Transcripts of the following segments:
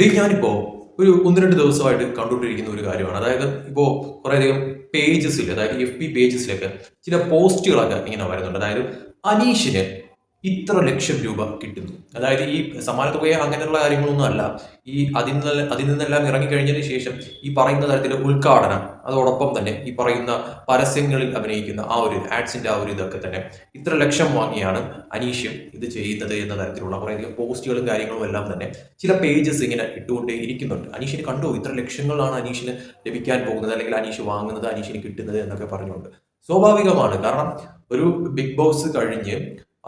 D ഞാനിപ്പോ ഒരു ഒന്ന് രണ്ട് ദിവസമായിട്ട് കണ്ടുകൊണ്ടിരിക്കുന്ന ഒരു കാര്യമാണ്. അതായത് ഇപ്പോൾ കുറേയധികം പേജസിൽ അതായത് എഫ് പി പേജസിലൊക്കെ ചില പോസ്റ്റുകളൊക്കെ ഇങ്ങനെ വരുന്നുണ്ട്. അതായത് അനീഷിന് ഇത്ര ലക്ഷം രൂപ കിട്ടുന്നു. അതായത് ഈ സമ്മാന തുകയെ അങ്ങനെയുള്ള കാര്യങ്ങളൊന്നും അല്ല. ഈ അതിൽ നിന്ന് അതിൽ നിന്നെല്ലാം ഇറങ്ങിക്കഴിഞ്ഞതിന് ശേഷം ഈ പറയുന്ന തരത്തിലെ ഉദ്ഘാടനം അതോടൊപ്പം തന്നെ ഈ പറയുന്ന പരസ്യങ്ങളിൽ അഭിനയിക്കുന്ന ആ ഒരു ആഡ്സിന്റെ ആ ഒരു ഇതൊക്കെ തന്നെ ഇത്ര ലക്ഷം വാങ്ങിയാണ് അനീഷ്യം ഇത് ചെയ്യുന്നത് എന്ന തരത്തിലുള്ള കുറേയധികം പോസ്റ്റുകളും കാര്യങ്ങളും എല്ലാം തന്നെ ചില പേജസ് ഇങ്ങനെ ഇട്ടുകൊണ്ടേ ഇരിക്കുന്നുണ്ട്. അനീഷിന് കണ്ടു? ഇത്ര ലക്ഷങ്ങളാണ് അനീഷിന് ലഭിക്കാൻ പോകുന്നത് അല്ലെങ്കിൽ അനീഷ് വാങ്ങുന്നത് അനീഷിന് കിട്ടുന്നത് എന്നൊക്കെ പറഞ്ഞുകൊണ്ട്. സ്വാഭാവികമാണ്. കാരണം ഒരു ബിഗ് ബോസ് കഴിഞ്ഞ്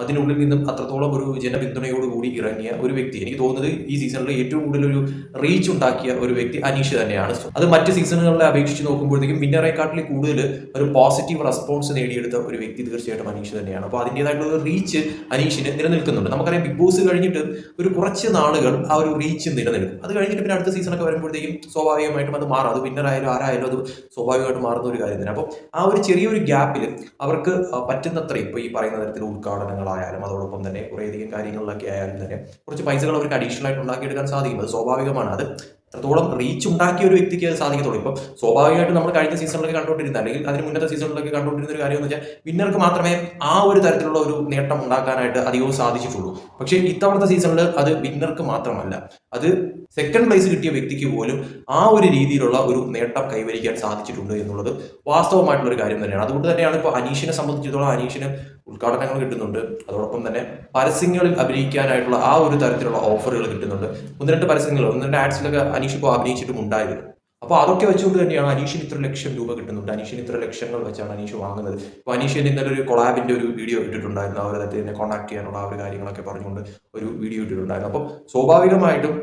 അതിനുള്ളിൽ നിന്നും അത്രത്തോളം ഒരു ജനപിന്തുണയോടുകൂടി ഇറങ്ങിയ ഒരു വ്യക്തി. എനിക്ക് തോന്നുന്നത് ഈ സീസണിൽ ഏറ്റവും കൂടുതൽ ഒരു റീച്ച് ഉണ്ടാക്കിയ ഒരു വ്യക്തി അനീഷ് തന്നെയാണ്. അത് മറ്റ് സീസണുകളെ അപേക്ഷിച്ച് നോക്കുമ്പോഴത്തേക്കും വിന്നറേക്കാട്ടിൽ കൂടുതൽ ഒരു പോസിറ്റീവ് റെസ്പോൺസ് നേടിയെടുത്ത ഒരു വ്യക്തി തീർച്ചയായിട്ടും അനീഷ് തന്നെയാണ്. അപ്പോൾ അതിന്റെതായിട്ടുള്ള റീച്ച് അനീഷിന് നിലനിൽക്കുന്നുണ്ട്. നമുക്കറിയാം ബിഗ് ബോസ് കഴിഞ്ഞിട്ട് ഒരു കുറച്ച് നാളുകൾ ആ ഒരു റീച്ച് നിലനിൽക്കും. അത് കഴിഞ്ഞിട്ട് പിന്നെ അടുത്ത സീസണൊക്കെ വരുമ്പോഴത്തേക്കും സ്വാഭാവികമായിട്ടും അത് മാറും. അത് വിന്നറായാലും ആരായാലും അത് സ്വാഭാവികമായിട്ട് മാറുന്ന ഒരു കാര്യം തന്നെ. അപ്പോൾ ആ ഒരു ചെറിയൊരു ഗ്യാപ്പിൽ അവർക്ക് പറ്റുന്നത്ര ഇപ്പോൾ ഈ പറയുന്ന തരത്തിൽ ഉദ്ഘാടനങ്ങളായാലും അതോടൊപ്പം തന്നെ കുറേയധികം കാര്യങ്ങളിലൊക്കെ ആയാലും തന്നെ കുറച്ച് പൈസകൾ അവർക്ക് അഡീഷണൽ ആയിട്ട് ഉണ്ടാക്കിയെടുക്കാൻ സാധിക്കും. അത് സ്വാഭാവികമാണ്. അത് അത്രത്തോളം റീച്ച് ഉണ്ടാക്കിയ ഒരു വ്യക്തിക്ക് അത് സാധിക്കത്തുള്ളൂ. ഇപ്പം സ്വാഭാവികമായിട്ട് നമ്മൾ കഴിഞ്ഞ സീസണിലൊക്കെ കണ്ടുകൊണ്ടിരുന്ന അല്ലെങ്കിൽ അതിന് മുന്നത്തെ സീസണിലൊക്കെ കണ്ടുകൊണ്ടിരുന്ന ഒരു കാര്യം എന്ന് വെച്ചാൽ വിന്നർക്ക് മാത്രമേ ആ ഒരു തരത്തിലുള്ള ഒരു നേട്ടം ഉണ്ടാക്കാനായിട്ട് അധികവും സാധിച്ചിട്ടുള്ളൂ. പക്ഷേ ഇത്തവണത്തെ സീസണിൽ അത് വിന്നർക്ക് മാത്രമല്ല. അത് സെക്കൻഡ് പ്ലേസ് കിട്ടിയ വ്യക്തിക്ക് പോലും ആ ഒരു രീതിയിലുള്ള ഒരു നേട്ടം കൈവരിക്കാൻ സാധിച്ചിട്ടുണ്ട് എന്നുള്ളത് വാസ്തവമായിട്ടുള്ള ഒരു കാര്യം തന്നെയാണ്. അതുകൊണ്ട് തന്നെയാണ് ഇപ്പോൾ അനീഷിനെ സംബന്ധിച്ചിടത്തോളം അനീഷിന് ഉദ്ഘാടനങ്ങൾ കിട്ടുന്നുണ്ട്. അതോടൊപ്പം തന്നെ പരസ്യങ്ങളിൽ അഭിനയിക്കാനായിട്ടുള്ള ആ ഒരു തരത്തിലുള്ള ഓഫറുകൾ കിട്ടുന്നുണ്ട്. ഒന്ന് രണ്ട് പരസ്യങ്ങൾ ഒന്ന് രണ്ട് ആഡ്സിലൊക്കെ അനീഷ് ഇപ്പോൾ അഭിനയിച്ചിട്ടും ഉണ്ടായിരുന്നു. അപ്പോൾ അതൊക്കെ വെച്ചുകൊണ്ട് തന്നെയാണ് അനീഷിന് ഇത്ര ലക്ഷം രൂപ കിട്ടുന്നുണ്ട്. അനീഷിന് ഇത്ര ലക്ഷങ്ങൾ വെച്ചാണ് അനീഷ് വാങ്ങുന്നത്. ഇപ്പോൾ അനീഷിന് ഇന്നലെ ഒരു കൊളാബിന്റെ ഒരു വീഡിയോ ഇട്ടിട്ടുണ്ടായിരുന്നു. അവരെ തന്നെ എന്നെ കോൺടാക്ട് ചെയ്യാനുള്ള ആ ഒരു കാര്യങ്ങളൊക്കെ പറഞ്ഞുകൊണ്ട് ഒരു വീഡിയോ ഇട്ടിട്ടുണ്ടായിരുന്നു. അപ്പോൾ സ്വാഭാവികമായിട്ടും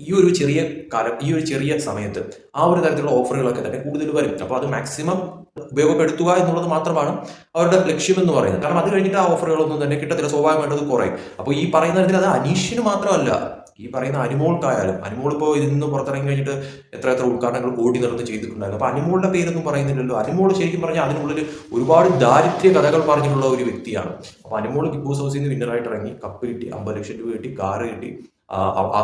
ഈ ഒരു ചെറിയ കാലം ഈ ഒരു ചെറിയ സമയത്ത് ആ ഒരു തരത്തിലുള്ള ഓഫറുകളൊക്കെ തന്നെ കൂടുതൽ വരും. അപ്പോൾ അത് മാക്സിമം ഉപയോഗപ്പെടുത്തുക എന്നുള്ളത് മാത്രമാണ് അവരുടെ ലക്ഷ്യം എന്ന് പറയുന്നത്. കാരണം അത് കഴിഞ്ഞിട്ട് ആ ഓഫറുകളൊന്നും തന്നെ കിട്ടത്തില്ല. സ്വാഭാവികമായിട്ട് അത് കുറയും. അപ്പോൾ ഈ പറയുന്ന തരത്തിൽ അത് അനീഷിന് മാത്രമല്ല. ഈ പറയുന്ന അനുമോൾക്കായാലും അനുമോൾ ഇപ്പോൾ ഇതിൽ നിന്ന് പുറത്തിറങ്ങി കഴിഞ്ഞിട്ട് എത്ര എത്ര ഉദ്ഘാടനങ്ങൾ ഓടി നടന്ന് ചെയ്തിട്ടുണ്ടായിരുന്നു. അപ്പോൾ അനുമോളുടെ പേരൊന്നും പറയുന്നില്ലല്ലോ. അനുമോൾ ശരിക്കും പറഞ്ഞാൽ അതിനുള്ളിൽ ഒരുപാട് ദാരിദ്ര്യ കഥകൾ പറഞ്ഞിട്ടുള്ള ഒരു വ്യക്തിയാണ്. അപ്പോൾ അനുമോൾ ബിഗ് ബോസ് ഹൗസിൽ നിന്ന് വിന്നറായിട്ട് ഇറങ്ങി കപ്പ് കിട്ടി അമ്പത് ലക്ഷം രൂപ കിട്ടി കാറ് കിട്ടി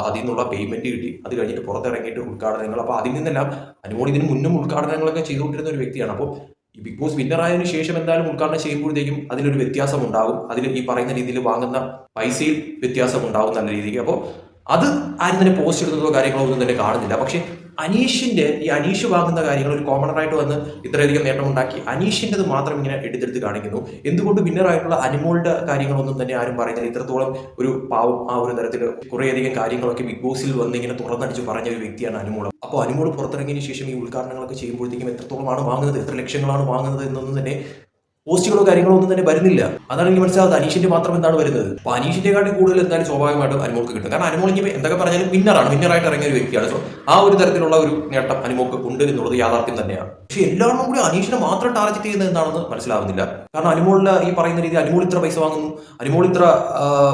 അതിൽ നിന്നുള്ള പേയ്മെന്റ് കിട്ടി. അത് കഴിഞ്ഞിട്ട് പുറത്തിറങ്ങിയിട്ട് ഉദ്ഘാടനങ്ങൾ. അപ്പോൾ അതിൽ നിന്നെല്ലാം അനുമോൾ ഇതിന് മുന്നും ഉദ്ഘാടനങ്ങളൊക്കെ ചെയ്തുകൊണ്ടിരുന്ന ഒരു വ്യക്തിയാണ്. അപ്പോൾ ഈ ബിഗ് ബോസ് വിന്നർ ആയതിനു ശേഷം എന്തായാലും ഉദ്ഘാടനം ചെയ്യുമ്പോഴത്തേക്കും അതിലൊരു വ്യത്യാസം ഉണ്ടാകും. അതിൽ ഈ പറയുന്ന രീതിയിൽ വാങ്ങുന്ന പൈസയിൽ വ്യത്യാസം ഉണ്ടാകും നല്ല രീതിക്ക്. അപ്പോൾ അത് ആരും തന്നെ പോസ്റ്റ് ഇടുന്നതോ കാര്യങ്ങളോ ഒന്നും തന്നെ കാണുന്നില്ല. പക്ഷേ അനീഷിന്റെ ഈ അനീഷ് വാങ്ങുന്ന കാര്യങ്ങൾ ഒരു കോമണർ ആയിട്ട് വന്ന് ഇത്രയധികം നേട്ടം ഉണ്ടാക്കി അനീഷിന്റെത് മാത്രം ഇങ്ങനെ എടുത്തെടുത്ത് കാണിക്കുന്നു. എന്തുകൊണ്ട് വിന്നർ ആയിട്ടുള്ള അനുമോളുടെ കാര്യങ്ങളൊന്നും തന്നെ ആരും പറയുന്നില്ല. ഇത്രത്തോളം ഒരു പാവം ആ ഒരു തരത്തിൽ കുറേയധികം കാര്യങ്ങളൊക്കെ ബിഗ് ബോസിൽ വന്ന് ഇങ്ങനെ തുറന്നടിച്ച് പറഞ്ഞ ഒരു വ്യക്തിയാണ് അനുമോൾ. അപ്പോൾ അനുമോൾ പുറത്തിറങ്ങിയതിന് ശേഷം ഈ ഉദ്ഘാടനങ്ങളൊക്കെ ചെയ്യുമ്പോഴത്തേക്കും എത്രത്തോളമാണ് വാങ്ങുന്നത് എത്ര ലക്ഷങ്ങളാണ് വാങ്ങുന്നത് എന്നൊന്നും തന്നെ പോസ്റ്റുകളോ കാര്യങ്ങളോ ഒന്നും തന്നെ വരുന്നില്ല. അതാണ് എനിക്ക് മനസ്സിലാവുന്നത് അനീഷിന്റെ മാത്രം എന്താണ് വരുന്നത്? അപ്പൊ അനീഷിന്റെ കാട്ടി കൂടുതൽ എന്തായാലും സ്വാഭാവികമായിട്ടും അനുമോൾക്ക് കിട്ടും. കാരണം അനുമോൾ ഇനി എന്തൊക്കെ പറഞ്ഞാലും വിന്നറാണ്. വിന്നറായിട്ട് ഇറങ്ങിയ ഒരു വ്യക്തിയാണ്. സോ ആ ഒരു തരത്തിലുള്ള ഒരു നേട്ടം അനുമോൾക്ക് ഉണ്ട് എന്നുള്ളത് യാഥാർത്ഥ്യം തന്നെയാണ്. പക്ഷെ എല്ലാവരും കൂടി അനീഷിനെ മാത്രം ടാർഗറ്റ് ചെയ്യുന്നത് എന്താണെന്ന് മനസ്സിലാവുന്നില്ല. കാരണം അനുമോളിന്റെ ഈ പറയുന്ന രീതി അനുമോൾ ഇത്ര പൈസ വാങ്ങുന്നു അനുമോൾ ഇത്ര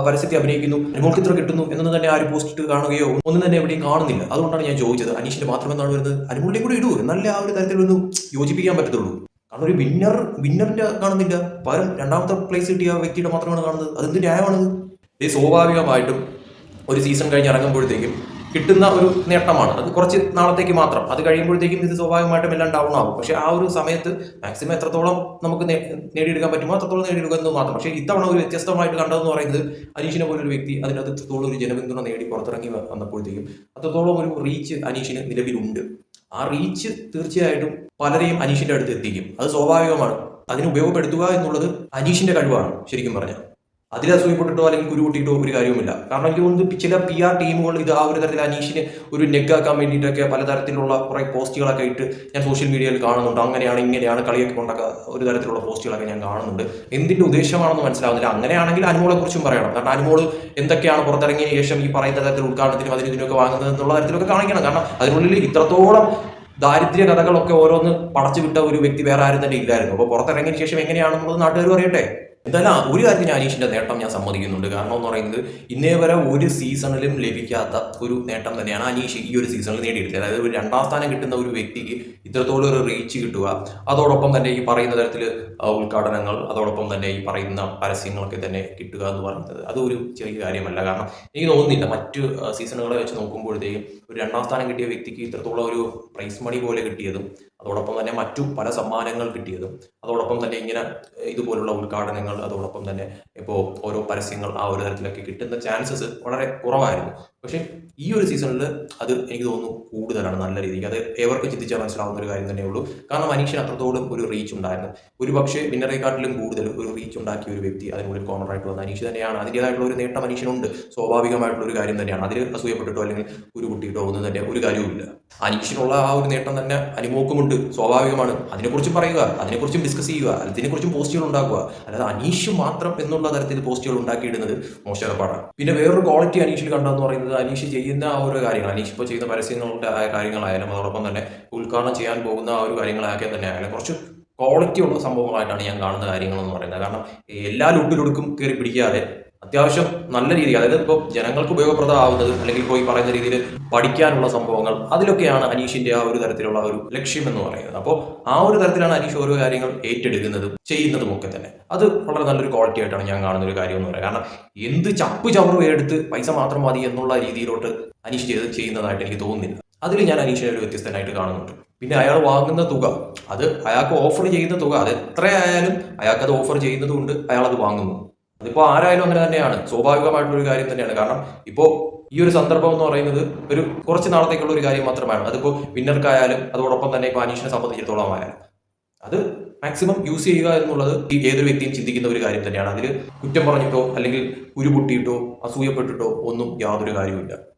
പരസ്യത്തെ അഭിനയിക്കുന്നു അനുമോൾക്ക് ഇത്ര കിട്ടുന്നു എന്നൊന്നും തന്നെ ആരും പോസ്റ്റ് കാണുകയോ ഒന്നും തന്നെ എവിടെയും കാണുന്നില്ല. അതുകൊണ്ടാണ് ഞാൻ ചോദിച്ചത്. അനീഷിന്റെ മാത്രം എന്താണ് വരുന്നത്? അനുമോളിനെ കൂടി ഇടൂ. നല്ല ആ ഒരു തരത്തിലൊന്നും യോജിപ്പിക്കാൻ പറ്റത്തുള്ളൂ. ഒരു വിന്നർ വിന്നറിന്റെ കാണുന്നില്ല. പകരം രണ്ടാമത്തെ പ്ലേസ് കിട്ടിയ വ്യക്തിയുടെ മാത്രമാണ് കാണുന്നത്. അതെന്ത് ന്യായമാണത്? ഈ സ്വാഭാവികമായിട്ടും ഒരു സീസൺ കഴിഞ്ഞ് ഇറങ്ങുമ്പോഴത്തേക്കും കിട്ടുന്ന ഒരു നേട്ടമാണ്. അത് കുറച്ച് നാളത്തേക്ക് മാത്രം. അത് കഴിയുമ്പോഴത്തേക്കും ഇത് സ്വാഭാവികമായിട്ടും എല്ലാം ഡൗൺ ആകും പക്ഷെ ആ ഒരു സമയത്ത് മാക്സിമം എത്രത്തോളം നമുക്ക് നേടിയെടുക്കാൻ പറ്റുമോ അത്രത്തോളം നേടിയെടുക്കുന്നത് മാത്രം. പക്ഷേ ഇത്തവണ ഒരു വ്യത്യസ്തമായിട്ട് കണ്ടതെന്ന് പറയുന്നത് അനീഷിനെ പോലൊരു വ്യക്തി അതിനകത്ത് എത്രത്തോളം ഒരു ജനപിന്തുണ നേടി പുറത്തിറങ്ങി വന്നപ്പോഴത്തേക്കും അത്രത്തോളം ഒരു റീച്ച് അനീഷിന് നിലവിലുണ്ട്. ആ റീച്ച് തീർച്ചയായിട്ടും പലരെയും അനീഷിന്റെ അടുത്ത് എത്തിക്കും. അത് സ്വാഭാവികമാണ്. അതിന് ഉപയോഗപ്പെടുത്തുക എന്നുള്ളത് അനീഷിന്റെ കഴിവാണ് ശരിക്കും പറഞ്ഞാൽ. അതിൽ അസൂയപ്പെട്ടിട്ടോ അല്ലെങ്കിൽ കുരുകൂട്ടിയിട്ടോ ഒരു കാര്യവുമില്ല. കാരണം എനിക്ക് തോന്നുന്നു ചില പി ആർ ടീമുകൾ ഇത് ആ ഒരു തരത്തിൽ അനീഷിനെ ഒരു നെഗാക്കാൻ വേണ്ടിയിട്ടൊക്കെ പലതരത്തിലുള്ള കുറെ പോസ്റ്റുകളൊക്കെ ഇട്ട് ഞാൻ സോഷ്യൽ മീഡിയയിൽ കാണുന്നുണ്ട്. അങ്ങനെയാണ് ഇങ്ങനെയാണ് കളിയൊക്കെ കൊണ്ടൊക്കെ ഒരു തരത്തിലുള്ള പോസ്റ്റുകളൊക്കെ ഞാൻ കാണുന്നുണ്ട്. എന്തിന്റെ ഉദ്ദേശമാണെന്ന് മനസ്സിലാവുന്നില്ല. അങ്ങനെയാണെങ്കിൽ അനുമോളെ കുറിച്ചും പറയണം. കാരണം അനുമോൾ എന്തൊക്കെയാണ് പുറത്തിറങ്ങിയ ശേഷം ഈ പറയുന്ന തരത്തിൽ ഉദ്ഘാടനത്തിനും അതിന് ഇതിനൊക്കെ വാങ്ങുന്നത് എന്നുള്ള തരത്തിലൊക്കെ കാണിക്കണം. കാരണം അതിനുള്ളിൽ ഇത്രത്തോളം ദാരിദ്ര്യ കഥകളൊക്കെ ഓരോന്ന് പടച്ചു വിട്ട ഒരു വ്യക്തി വേറെ ആരും തന്നെ ഇല്ലായിരുന്നു. അപ്പോൾ പുറത്തിറങ്ങിയ ശേഷം എങ്ങനെയാണെന്നുള്ളത് നാട്ടുകാർ അറിയട്ടെ എന്തായാലും ഒരു കാര്യത്തിന് അനീഷിന്റെ നേട്ടം ഞാൻ സമ്മതിക്കുന്നുണ്ട്. കാരണം എന്ന് പറയുന്നത് ഇന്നേ വരെ ഒരു സീസണിലും ലഭിക്കാത്ത ഒരു നേട്ടം തന്നെയാണ് അനീഷ് ഈ ഒരു സീസണിൽ നേടിയെടുത്തത് അതായത് ഒരു രണ്ടാം സ്ഥാനം കിട്ടുന്ന ഒരു വ്യക്തിക്ക് ഇത്രത്തോളം ഒരു റീച്ച് കിട്ടുക അതോടൊപ്പം തന്നെ ഈ പറയുന്ന തരത്തിൽ ഉദ്ഘാടനങ്ങൾ അതോടൊപ്പം തന്നെ ഈ പറയുന്ന പരസ്യങ്ങളൊക്കെ തന്നെ കിട്ടുക എന്ന് പറയുന്നത് അതൊരു ചെറിയ കാര്യമല്ല. കാരണം എനിക്ക് തോന്നുന്നില്ല മറ്റു സീസണുകളെ വെച്ച് നോക്കുമ്പോഴത്തേക്കും ഒരു രണ്ടാം സ്ഥാനം കിട്ടിയ വ്യക്തിക്ക് ഇത്രത്തോളം ഒരു പ്രൈസ് മണി പോലെ കിട്ടിയതും അതോടൊപ്പം തന്നെ മറ്റു പല സമ്മാനങ്ങൾ കിട്ടിയതും അതോടൊപ്പം തന്നെ ഇങ്ങനെ ഇതുപോലുള്ള ഉദ്ഘാടനങ്ങൾ അതോടൊപ്പം തന്നെ ഇപ്പോൾ ഓരോ പരസ്യങ്ങൾ ആ ഒരു തരത്തിലൊക്കെ കിട്ടുന്ന ചാൻസസ് വളരെ കുറവായിരുന്നു. പക്ഷേ ഈ ഒരു സീസണിൽ അത് എനിക്ക് തോന്നുന്നു കൂടുതലാണ് നല്ല രീതിക്ക്. അത് ഏവർക്കും ചിന്തിച്ചാൽ മനസ്സിലാവുന്ന ഒരു കാര്യം തന്നെയുള്ളൂ. കാരണം അനീഷിന് അത്രത്തോളം ഒരു റീച്ച് ഉണ്ടായിരുന്നു. ഒരു പക്ഷേ വിന്നറേക്കാട്ടിലും കൂടുതൽ ഒരു റീച്ച് ഉണ്ടാക്കിയ ഒരു വ്യക്തി അതിനുള്ളിൽ കോർണറായിട്ട് വന്ന. അനീഷ് തന്നെയാണ് അതിന്റേതായിട്ടുള്ള ഒരു നേട്ടം അനീഷിനുണ്ട്. സ്വാഭാവികമായിട്ടുള്ള ഒരു കാര്യം തന്നെയാണ്. അതിൽ അസൂയപ്പെട്ടിട്ടോ അല്ലെങ്കിൽ ഒരു കുട്ടിയിട്ടോ ഒന്നും തന്നെ ഒരു കാര്യവുമില്ല. അനീഷിനുള്ള ആ ഒരു നേട്ടം തന്നെ അനിമോക്കുമുണ്ട്. സ്വാഭാവികമാണ്. അതിനെക്കുറിച്ചും പറയുക അതിനെക്കുറിച്ചും ഡിസ്കസ് ചെയ്യുക അതിനെക്കുറിച്ചും പോസ്റ്റുകൾ ഉണ്ടാക്കുക. അല്ലാതെ അനീഷ് മാത്രം എന്നുള്ള തരത്തിൽ പോസ്റ്റുകൾ ഉണ്ടാക്കിയിടുന്നത് മോശപ്പാടാണ് പിന്നെ വേറൊരു ക്വാളിറ്റി അനീഷിൽ കണ്ടെന്ന് പറയുന്നത് അനീഷ് ചെയ്യുന്ന ആ ഒരു കാര്യങ്ങൾ അനീഷ് ഇപ്പോൾ ചെയ്യുന്ന പരസ്യങ്ങളുടെ ആ കാര്യങ്ങളായാലും അതോടൊപ്പം തന്നെ ഉദ്ഘാടനം ചെയ്യാൻ പോകുന്ന ആ ഒരു കാര്യങ്ങളൊക്കെ തന്നെ ആയാലും കുറച്ച് ക്വാളിറ്റി ഉള്ള സംഭവങ്ങളായിട്ടാണ് ഞാൻ കാണുന്ന കാര്യങ്ങൾ എന്ന് പറയുന്നത്. കാരണം എല്ലാ ലുട്ടിലൊടുക്കും കയറി പിടിക്കാതെ അത്യാവശ്യം നല്ല രീതി അതായത് ഇപ്പോൾ ജനങ്ങൾക്ക് ഉപയോഗപ്രദമാവുന്നത് അല്ലെങ്കിൽ പോയി പറയുന്ന രീതിയിൽ പഠിക്കാനുള്ള സംഭവങ്ങൾ അതിലൊക്കെയാണ് അനീഷിന്റെ ആ ഒരു തരത്തിലുള്ള ഒരു ലക്ഷ്യം എന്ന് പറയുന്നത്. അപ്പോൾ ആ ഒരു തരത്തിലാണ് അനീഷ് ഓരോ കാര്യങ്ങൾ ഏറ്റെടുക്കുന്നതും ചെയ്യുന്നതും ഒക്കെ തന്നെ. അത് വളരെ നല്ലൊരു ക്വാളിറ്റി ആയിട്ടാണ് ഞാൻ കാണുന്ന ഒരു കാര്യം എന്ന് പറയുന്നത് കാരണം എന്ത് ചപ്പ് ചവറും എടുത്ത് പൈസ മാത്രം മതി എന്നുള്ള രീതിയിലോട്ട് അനീഷ് ചെയ്ത് ചെയ്യുന്നതായിട്ട് എനിക്ക് തോന്നുന്നില്ല. അതിൽ ഞാൻ അനീഷിനെ ഒരു വ്യത്യസ്തനായിട്ട് കാണുന്നുണ്ട്. പിന്നെ അയാൾ വാങ്ങുന്ന തുക അത് അയാൾക്ക് ഓഫർ ചെയ്യുന്ന തുക അത് എത്രയായാലും അയാൾക്ക് അത് ഓഫർ ചെയ്യുന്നതുകൊണ്ട് അയാൾ അത് വാങ്ങുന്നു. അതിപ്പോ ആരായാലും അങ്ങനെ തന്നെയാണ്. സ്വാഭാവികമായിട്ടുള്ള ഒരു കാര്യം തന്നെയാണ്. കാരണം ഇപ്പോ ഈ ഒരു സന്ദർഭം എന്ന് പറയുന്നത് ഒരു കുറച്ച് നാളത്തേക്കുള്ള ഒരു കാര്യം മാത്രമാണ്. അതിപ്പോ വിന്നർക്കായാലും അതോടൊപ്പം തന്നെ ഇപ്പൊ അനീഷിനെ സംബന്ധിച്ചിടത്തോളം ആയാലും അത് മാക്സിമം യൂസ് ചെയ്യുക എന്നുള്ളത് ഏതൊരു വ്യക്തിയും ചിന്തിക്കുന്ന ഒരു കാര്യം തന്നെയാണ്. അതിൽ കുറ്റം പറഞ്ഞിട്ടോ അല്ലെങ്കിൽ ഉരുപൊട്ടിയിട്ടോ അസൂയപ്പെട്ടിട്ടോ ഒന്നും യാതൊരു കാര്യവുമില്ല.